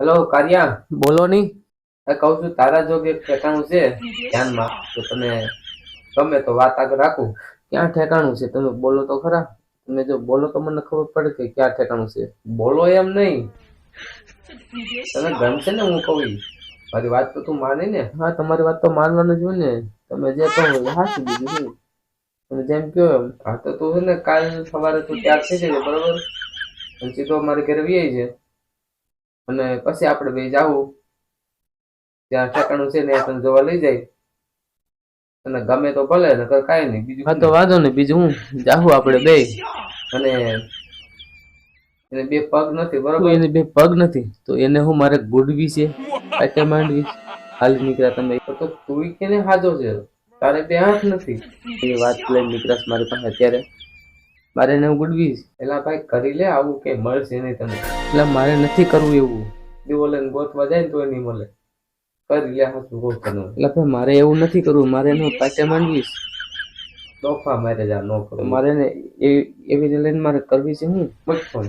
Hello કારિયા બોલો ની. એ કહું છું તારા જોગ એક ઠેકાણું છે. ધ્યાનમાં તો તમે ગમે તો વાત આગળ રાખું. ક્યાં ઠેકાણું છે? તમે બોલો તો ખરા. તમે જો બોલો તો મને ખબર પડે કે ક્યાં ઠેકાણું છે. બોલો એમ નહીં. તને ગમશે ને હું કહું? મારી વાત તો તું માની ને. હા તમારી વાત તો માનવાનું જ હોય ને. તમે જે કહો એ હાચું બીજું શું તમે જેમ કહો એમ. હા તો તું છે ને કાલ સવારે તું તૈયાર થઈ જજે બરોબર? અને સીધો મારી ઘરે વી છે અને પછી આપણે બે જાવું ત્યાં ઠેકાણું છે ને તને જોવા લઈ જાય. અને ગમે તો ભલે નકર કાંઈ નહીં બીજું હા તો વાંધો ને બીજું હું? જાવું આપણે બે. અને એને બે પગ નથી બરાબર? એને બે પગ નથી તો એને હું મારે ગુડવી છે. કાંઈ માંડવી? હાલ નીકળ્યા તમે. તો તું કેને હાજો છે? તારે બે હાથ નથી. એ વાત લઈને નીકળાશ મારી પાસે અત્યારે મારે એને ગુડવી છે. એલા ભાઈ કરી લે આવું કે મળશે નહીં તને. એટલે મારે નથી કરવું એવું. દીવો લઈને ગોતવા જાય ને તો નહીં મળે. કરી લે હાથું ગોતવાનું તને. એટલે ભાઈ મારે એવું નથી કરવું. મારે એનો પાછે માંડવીશ તોફા મારે જા નો કરો મારે એવી રીતે લઈને મારે કરવી છે હું મત ફોન